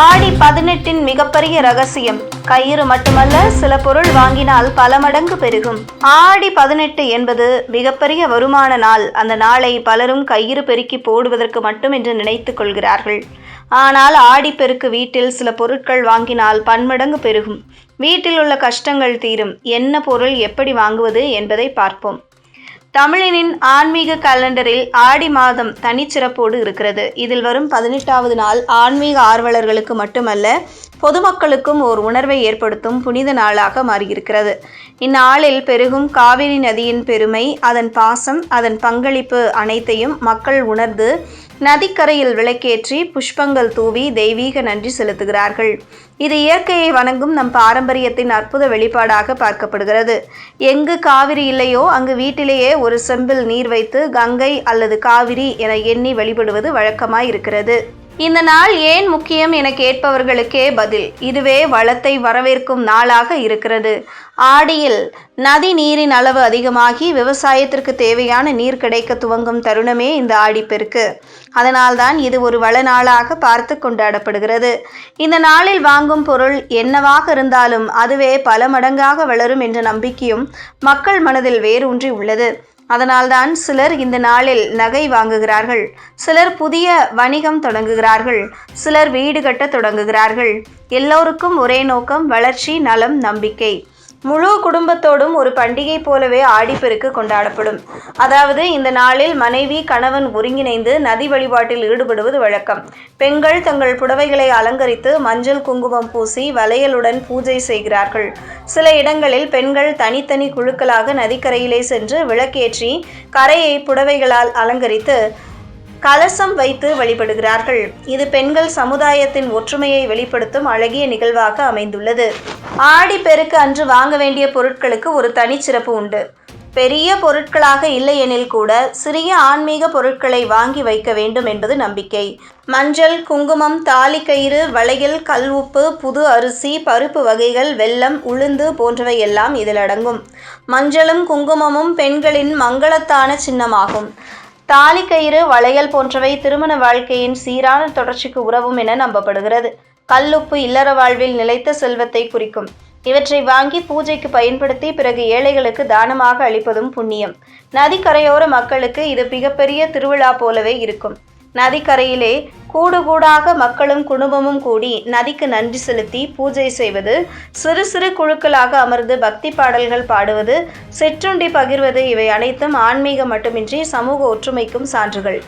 ஆடி பதினெட்டின் மிகப்பெரிய ரகசியம். கயிறு மட்டுமல்ல சில பொருள் வாங்கினால் பல மடங்கு பெருகும். ஆடி பதினெட்டு என்பது மிகப்பெரிய வருமான நாள். அந்த நாளை பலரும் கயிறு பெருக்கி போடுவதற்கு மட்டும் என்று நினைத்து கொள்கிறார்கள். ஆனால் ஆடிப்பெருக்கு வீட்டில் சில பொருட்கள் வாங்கினால் பன்மடங்கு பெருகும். வீட்டில் உள்ள கஷ்டங்கள் தீரும். என்ன பொருள் எப்படி வாங்குவது என்பதை பார்ப்போம். தமிழனின் ஆன்மீக கலண்டரில் ஆடி மாதம் தனிச்சிறப்போடு இருக்கிறது. இதில் வரும் பதினெட்டாவது நாள் ஆன்மீக ஆர்வலர்களுக்கு மட்டுமல்ல பொதுமக்களுக்கும் ஓர் உணர்வை ஏற்படுத்தும் புனித நாளாக மாறியிருக்கிறது. இந்நாளில் பெருகும் காவிரி நதியின் பெருமை அதன் பாசம் அதன் பங்களிப்பு அனைத்தையும் மக்கள் உணர்ந்து நதிக்கரையில் விளக்கேற்றி புஷ்பங்கள் தூவி தெய்வீக நன்றி செலுத்துகிறார்கள். இது இயற்கையை வணங்கும் நம் பாரம்பரியத்தின் அற்புத வெளிப்பாடாக பார்க்கப்படுகிறது. எங்கு காவிரி இல்லையோ அங்கு வீட்டிலேயே ஒரு செம்பில் நீர் வைத்து கங்கை அல்லது காவிரி என எண்ணி வழிபடுவது வழக்கமாய் இருக்கிறது இந்த நாள் ஏன் முக்கியம் என கேட்பவர்களுக்கே பதில். இதுவே வளத்தை வரவேற்கும் நாளாக இருக்கிறது. ஆடியில் நதி நீரின் அளவு அதிகமாகி விவசாயத்திற்கு தேவையான நீர் கிடைக்க துவங்கும் தருணமே இந்த ஆடிப்பெருக்கு. அதனால்தான் இது ஒரு வள நாளாக பார்த்து கொண்டாடப்படுகிறது. இந்த நாளில் வாங்கும் பொருள் என்னவாக இருந்தாலும் அதுவே பல மடங்காக வளரும் என்ற நம்பிக்கையும் மக்கள் மனதில் வேரூன்றி உள்ளது. அதனால்தான் சிலர் இந்த நாளில் நகை வாங்குகிறார்கள். சிலர் புதிய வணிகம் தொடங்குகிறார்கள். சிலர் வீடு கட்ட தொடங்குகிறார்கள். எல்லோருக்கும் ஒரே நோக்கம் வளர்ச்சி நலம் நம்பிக்கை. முழு குடும்பத்தோடும் ஒரு பண்டிகை போலவே ஆடிப்பெருக்கு கொண்டாடப்படும். அதாவது இந்த நாளில் மனைவி கணவன் ஒருங்கிணைந்து நதி வழிபாட்டில் ஈடுபடுவது வழக்கம். பெண்கள் தங்கள் புடவைகளை அலங்கரித்து மஞ்சள் குங்குமம் பூசி வளையலுடன் பூஜை செய்கிறார்கள். சில இடங்களில் பெண்கள் தனித்தனி குழுக்களாக நதிக்கரையிலே சென்று விளக்கேற்றி கரையை புடவைகளால் அலங்கரித்து கலசம் வைத்து வழிபடுகிறார்கள். இது பெண்கள் சமுதாயத்தின் ஒற்றுமையை வெளிப்படுத்தும் அழகிய நிகழ்வாக அமைந்துள்ளது. ஆடி பெருக்கு அன்று வாங்க வேண்டிய பொருட்களுக்கு ஒரு தனிச்சிறப்பு உண்டு. பெரிய பொருட்களாக இல்லையெனில் கூட சிறிய ஆன்மீக பொருட்களை வாங்கி வைக்க வேண்டும் என்பது நம்பிக்கை. மஞ்சள் குங்குமம் தாலிக்கயிறு வளையல் கல் உப்பு புது அரிசி பருப்பு வகைகள் வெல்லம் உளுந்து போன்றவை எல்லாம் இதில் அடங்கும். மஞ்சளும் குங்குமமும் பெண்களின் மங்களத்தான சின்னமாகும். தாலிக்கயிறு வளையல் போன்றவை திருமண வாழ்க்கையின் சீரான தொடர்ச்சிக்கு உறவும் என நம்பப்படுகிறது. கல்லுப்பு இல்லற வாழ்வில் நிலைத்த செல்வத்தை குறிக்கும். இவற்றை வாங்கி பூஜைக்கு பயன்படுத்தி பிறகு ஏழைகளுக்கு தானமாக அளிப்பதும் புண்ணியம். நதிக்கரையோர மக்களுக்கு இது மிகப்பெரிய திருவிழா போலவே இருக்கும். நதிக்கரையிலே கூடு கூடாக மக்களும் குடும்பமும் கூடி நதிக்கு நன்றி செலுத்தி பூஜை செய்வது சிறு சிறு குழுக்களாக அமர்ந்து பக்தி பாடல்கள் பாடுவது சிற்றுண்டி பகிர்வது இவை அனைத்தும் ஆன்மீகம் மட்டுமின்றி சமூக ஒற்றுமைக்கும் சான்றுகள்.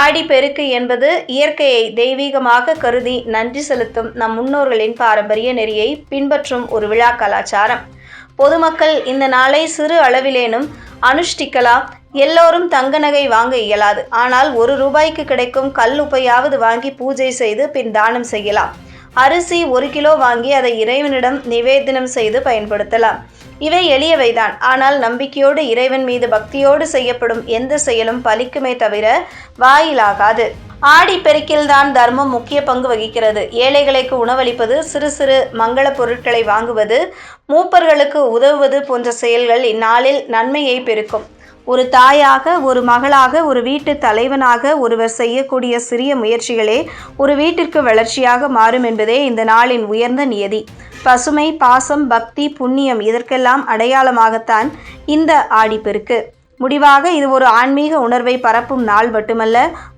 ஆடி பெருக்கு என்பது இயற்கையை தெய்வீகமாக கருதி நன்றி செலுத்தும் நம் முன்னோர்களின் பாரம்பரிய நெறியை பின்பற்றும் ஒரு விழா கலாச்சாரம். பொதுமக்கள் இந்த நாளை சிறு அளவிலேனும் அனுஷ்டிக்கலாம் எல்லோரும் தங்க நகை வாங்க இயலாது. ஆனால் ஒரு ரூபாய்க்கு கிடைக்கும் கல் உப்பையாவது வாங்கி பூஜை செய்து பின் தானம் செய்யலாம். அரிசி ஒரு கிலோ வாங்கி அதை இறைவனிடம் நிவேதனம் செய்து பயன்படுத்தலாம். இவை எளியவைதான். ஆனால் நம்பிக்கையோடு இறைவன் மீது பக்தியோடு செய்யப்படும் எந்த செயலும் பலிக்குமே தவிர வாயிலாகாது. ஆடி பெருக்கில்தான் தர்மம் முக்கிய பங்கு வகிக்கிறது. ஏழைகளுக்கு உணவளிப்பது சிறு சிறு மங்கள பொருட்களை வாங்குவது மூப்பர்களுக்கு உதவுவது போன்ற செயல்கள் இந்நாளில் நன்மையை பெருக்கும். ஒரு தாயாக ஒரு மகளாக ஒரு வீட்டு தலைவனாக ஒருவர் செய்யக்கூடிய சிறிய முயற்சிகளே ஒரு வீட்டிற்கு வளர்ச்சியாக மாறும் என்பதே இந்த நாளின் உயர்ந்த நியதி. பசுமை பாசம் பக்தி புண்ணியம் இதற்கெல்லாம் அடையாளமாகத்தான் இந்த ஆடிப்பெருக்கு முடிவாக இது ஒரு ஆன்மீக உணர்வை பரப்பும் நாள் மட்டுமல்ல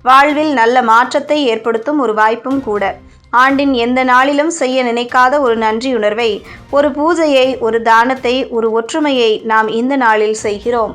வாழ்வில் நல்ல மாற்றத்தை ஏற்படுத்தும் ஒரு வாய்ப்பும் கூட. ஆண்டின் எந்த நாளிலும் செய்ய நினைக்காத ஒரு நன்றியுணர்வை ஒரு பூஜையை ஒரு தானத்தை ஒரு ஒற்றுமையை நாம் இந்த நாளில் செய்கிறோம்.